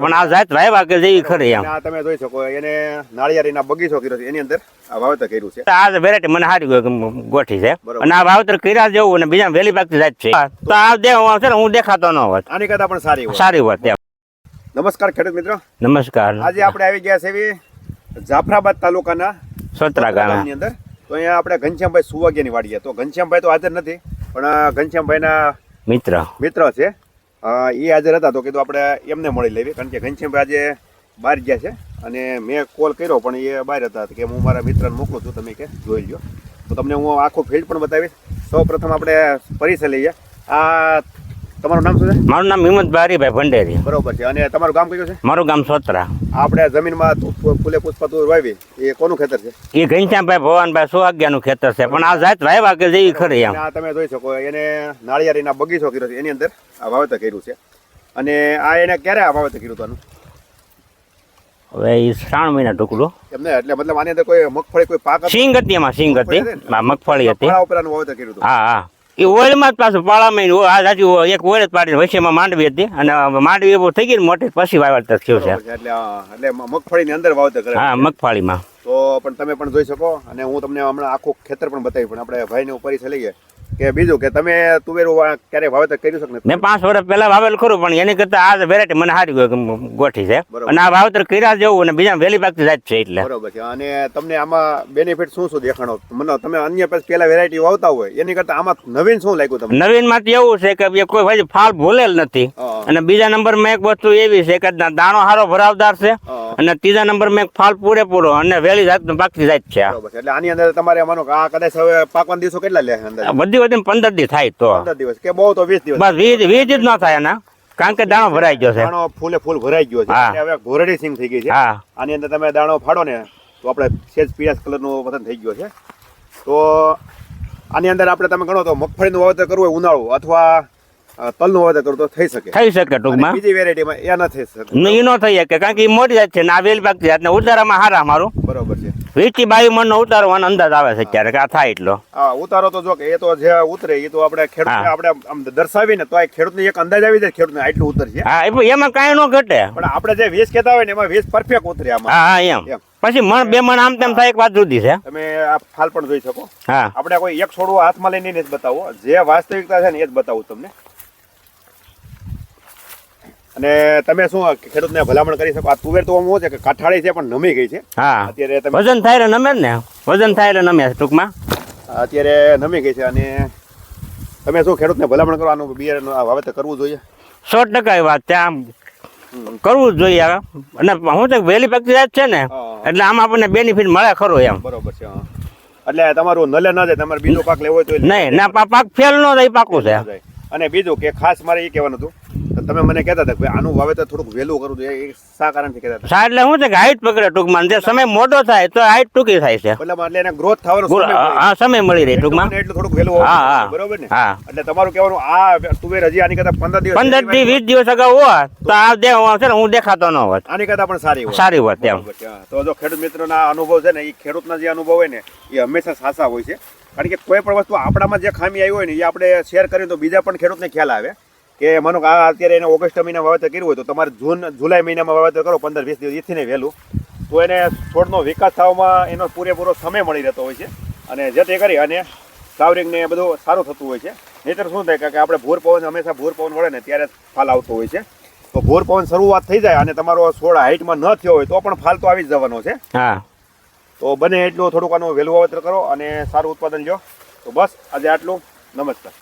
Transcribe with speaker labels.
Speaker 1: પણ આ જાત વાવ્યા કે જેવી ખરી એમ.
Speaker 2: તમે જોઈ શકો એને નાળિયેરીના બગીચો કર્યો છે. એની અંદર આ વાવેતર કર્યું છે.
Speaker 1: આ વેરાયટી મને સારી ગોઠી છે. અને આ વાવેતર કર્યા જેવું અને બીજા વેલી પાકતી જાત છે. તો આ દે છે ને હું દેખાતો ન હોત.
Speaker 2: આની કરતા પણ સારી હોય.
Speaker 1: સારી હોત
Speaker 2: નમસ્કાર ખેડૂત મિત્રો.
Speaker 1: નમસ્કાર.
Speaker 2: આજે આપણે આવી ગયા છે એવી જાફરાબાદ તાલુકાના
Speaker 1: સોત્રા ગામે
Speaker 2: ગામની અંદર. તો અહીંયા આપણે ઘનશ્યામભાઈ સુવાગિયાની વાડીએ. તો ઘનશ્યામભાઈ તો હાજર નથી પણ ઘનશ્યામભાઈ ઘનશ્યામભાઈના
Speaker 1: મિત્ર.
Speaker 2: મિત્ર છે. એ હાજર હતા તો કીધું આપણે એમને મળી લેવી, કારણ કે ઘનશ્યામભાઈ આજે બહાર ગયા છે. અને મેં કોલ કર્યો, પણ એ બહાર હતા. કે હું મારા મિત્રને મોકલું છું, તમે કે જોઈ લો તો તમને હું આખું ફિલ્ડ પણ બતાવીશ. સૌ પ્રથમ આપણે પરિસર લઈએ. આ તમારું નામ શું છે?
Speaker 1: મારું નામ હિંમત બારીભાઈ ભંડેરી.
Speaker 2: બરોબર છે. અને તમારું ગામ કયું છે?
Speaker 1: મારું ગામ સોત્રા.
Speaker 2: આપણે જમીનમાં ફૂલે પુષ્પા તુર વાવી. એ કોનું ખેતર છે?
Speaker 1: એ ઘનશ્યામભાઈ ભવાનભાઈ સુવાગ્યાનું ખેતર છે. પણ આ જાત વાવ્યા કે જેવી ખરી એમ.
Speaker 2: આ તમે જોઈ શકો એને નાળિયેરીના બગીચો કર્યો છે. એની અંદર આ વાવેતર કર્યું છે. અને આ એને ક્યારે આ વાવેતર કર્યું હતું
Speaker 1: હવે એ શ્રાવણ મહિના ટુકડો
Speaker 2: એમને એટલે મતલબ આની અંદર કોઈ મગફળી કોઈ પાક?
Speaker 1: સિંગ હતી એમાં સિંગ હતી. મગફળી હતી? હા હા. એ ઓઇલમાં જ પાછું પાળામાં આ સાચું એક ઓઇલ જ પાડીને વચ્ચેમાં માંડવી હતી અને માંડવી એવું થઈ ગઈ ને મોટી પછી વાવેતર થયું છે.
Speaker 2: એટલે એટલે મગફળીની અંદર વાવતર કરે
Speaker 1: હા મગફળીમાં.
Speaker 2: તો પણ તમે પણ જોઈ શકો અને હું તમને હમણાં આખું ખેતર પણ બતાવી પણ આપણે ભાઈને પરિચય લઈએ. કે બીજું કે તમે તુવેરું ક્યારે વાવેતર કર્યું છે
Speaker 1: મેં પાંચ વર્ષ પહેલા વાવેલ ખરું પણ એની કરતા આ વેરાયટી મને સારી ગોઠી છે. અને આ વાવેતર કર્યા જેવું અને બીજા વહેલી પાકતી જાત છે એટલે.
Speaker 2: બરોબર છે. અને તમને આમાં બેનિફિટ શું શું દેખાણો? મને તમે અન્ય પેલા વેરાયટી વાવતા હોય એની કરતા આમાં નવીન શું લાગ્યું તમને?
Speaker 1: નવીનમાંથી એવું છે કે કોઈ ભાઈ ફાલ ભૂલેલ નથી. અને બીજા નંબરમાં એક વસ્તુ એવી છે કે દાણો હારો ભરાવદાર છે અને ત્રીજા નંબરમાં એક ફાલ પૂરેપૂરો અને વહેલી જાત પાકતી જાત છે
Speaker 2: એટલે આની અંદર તમારે માનો કે આ કદાચ હવે પાકવાના દિવસો કેટલા લે અંદર?
Speaker 1: બધી બધી પંદર દિવસ થાય તો.
Speaker 2: પંદર દિવસ કે બહુ તો વીસ દિવસ.
Speaker 1: બસ વીજ વીજ જ ન થાય એના કારણ કે દાણો ભરાઈ ગયો છે.
Speaker 2: દાણો ફૂલે ફૂલ ભરાઈ ગયો છે. હવે ઘોરડી સિંગ થઈ ગઈ છે. આની અંદર તમે દાણો ફાડો ને તો આપણે સેજ પીળાશ કલરનું વતન થઈ ગયો છે. તો આની અંદર આપણે તમે ગણો તો મગફળીનું વાવેતર કરવું હોય ઉનાળું અથવા તલનું વાવેતર તો થઈ શકે.
Speaker 1: થઈ શકે ટૂંકમાં.
Speaker 2: બીજી વેરાયટીમાં એ ન થઈ શકે.
Speaker 1: એ ન થઈ શકે કારણ કે એ મોટી જાત છે ને આ વેલી પાક જાત ને ઉતારામાં હારા મારું
Speaker 2: બરોબર છે.
Speaker 1: વીસથી બાવીસ મણ નો ઉતારવાનો અંદાજ આવે છે અત્યારે કે આ થાય એટલો.
Speaker 2: હા ઉતારો તો જો કે એ તો જે ઉતરે એ તો આપણે
Speaker 1: ખેડૂત.
Speaker 2: આપણે આમ દર્શાવીને તો આ ખેડૂતને એક અંદાજ આવી જાય ખેડૂતને આટલું ઉતરશે.
Speaker 1: હા એમાં કાંઈ ન ઘટે.
Speaker 2: પણ આપણે જે વીસ કહેતા હોય ને એમાં વીસ પરફેક્ટ ઉતરે આમાં.
Speaker 1: હા એમ. પછી મણ બે મણ આમ તેમ થાય એક વાત જુદી છે.
Speaker 2: તમે આ ફાલ પણ જોઈ શકો.
Speaker 1: હા.
Speaker 2: આપણે કોઈ એક છોડવો હાથમાં લઈને જ બતાવો જે વાસ્તવિકતા છે ને એ જ બતાવું તમને. અને તમે શું ખેડૂતને ભલામણ કરી શકો? આ તુવેર તો આમ છે કે કાઠાળી છે પણ નમી ગઈ છે.
Speaker 1: હા.
Speaker 2: અત્યારે તમે
Speaker 1: વજન થાય એટલે નમે ને? વજન થાય એટલે નમે ટૂંકમાં?
Speaker 2: અત્યારે નમી ગઈ છે અને તમે શું ખેડૂતને ભલામણ કરો? આનું બિયારણ વાવેતર કરવું જોઈએ?
Speaker 1: સો ટકા વાત ત્યાં
Speaker 2: આમ.
Speaker 1: કરવું જ જોઈએ અને હું તો વહેલી જાત છે ને એટલે આમ આપણને બેનિફિટ મળે ખરો એમ.
Speaker 2: બરોબર છે એટલે તમારું નલે ના જાય તમારે બીજો પાક લેવો હોય તો
Speaker 1: નહીં ના પાક ફેલ ન થાય પાકું છે.
Speaker 2: અને બીજું કે ખાસ મારે એ કહેવાનું હતું તમે મને કહેતા હતા કે આનું વાવેતર થોડુંક વહેલું કરવું જોઈએ એ શા કારણથી કહેતા હતા?
Speaker 1: એટલે શું છે કે હાઈટ પકડે ટૂંકમાં. જે સમય મોટો થાય તો હાઈટ ટૂંકી થાય છે.
Speaker 2: મતલબ એટલે એને ગ્રોથ થવાનો સમય
Speaker 1: હા સમય મળી રહે ટૂંકમાં.
Speaker 2: એટલું થોડુંક વહેલું
Speaker 1: હા, હા.
Speaker 2: બરોબર ને?
Speaker 1: હા.
Speaker 2: એટલે તમારું કહેવાનું આ તુવેર હજી આની કરતા પંદર દિવસ
Speaker 1: પંદરથી વીસ દિવસ અગાઉ હોત તો આ દે છે ને હું દેખાતો ન હોત.
Speaker 2: આની કરતા પણ સારી હોય.
Speaker 1: સારી હોત એમ.
Speaker 2: તો જો ખેડૂત મિત્રોના અનુભવ છે ને એ ખેડૂતના જે અનુભવ હોય ને એ હંમેશા સાચા હોય છે. કારણ કે કોઈ પણ વસ્તુ આપણામાં જે ખામી આવી હોય ને એ આપણે શેર કરીએ તો બીજા પણ ખેડૂતને ખ્યાલ આવે. કે માનો કે આ અત્યારે એને ઓગસ્ટ મહિના વાવેતર કર્યું હોય તો તમારે જૂન જુલાઈ મહિનામાં વાવેતર કરો પંદર વીસ દિવસ એથી વહેલું. તો એને છોડનો વિકાસ થવામાં એનો પૂરેપૂરો સમય મળી રહેતો હોય છે. અને જેથી કરી અને ફ્લાવરિંગને એ બધું સારું થતું હોય છે. નહીતર શું થાય કે આપણે ભૂર પવન હંમેશા ભૂર પવન વળે ને ત્યારે ફાલ આવતો હોય છે. તો ભૂર પવન શરૂઆત થઈ જાય અને તમારો છોડ હાઇટમાં ન થયો હોય તો પણ ફાલ તો આવી જ જવાનો છે.
Speaker 1: હા.
Speaker 2: તો બને એટલું થોડુંક આનું વહેલું વાવેતર કરો અને સારું ઉત્પાદન લો તો બસ આજે આટલું. નમસ્કાર.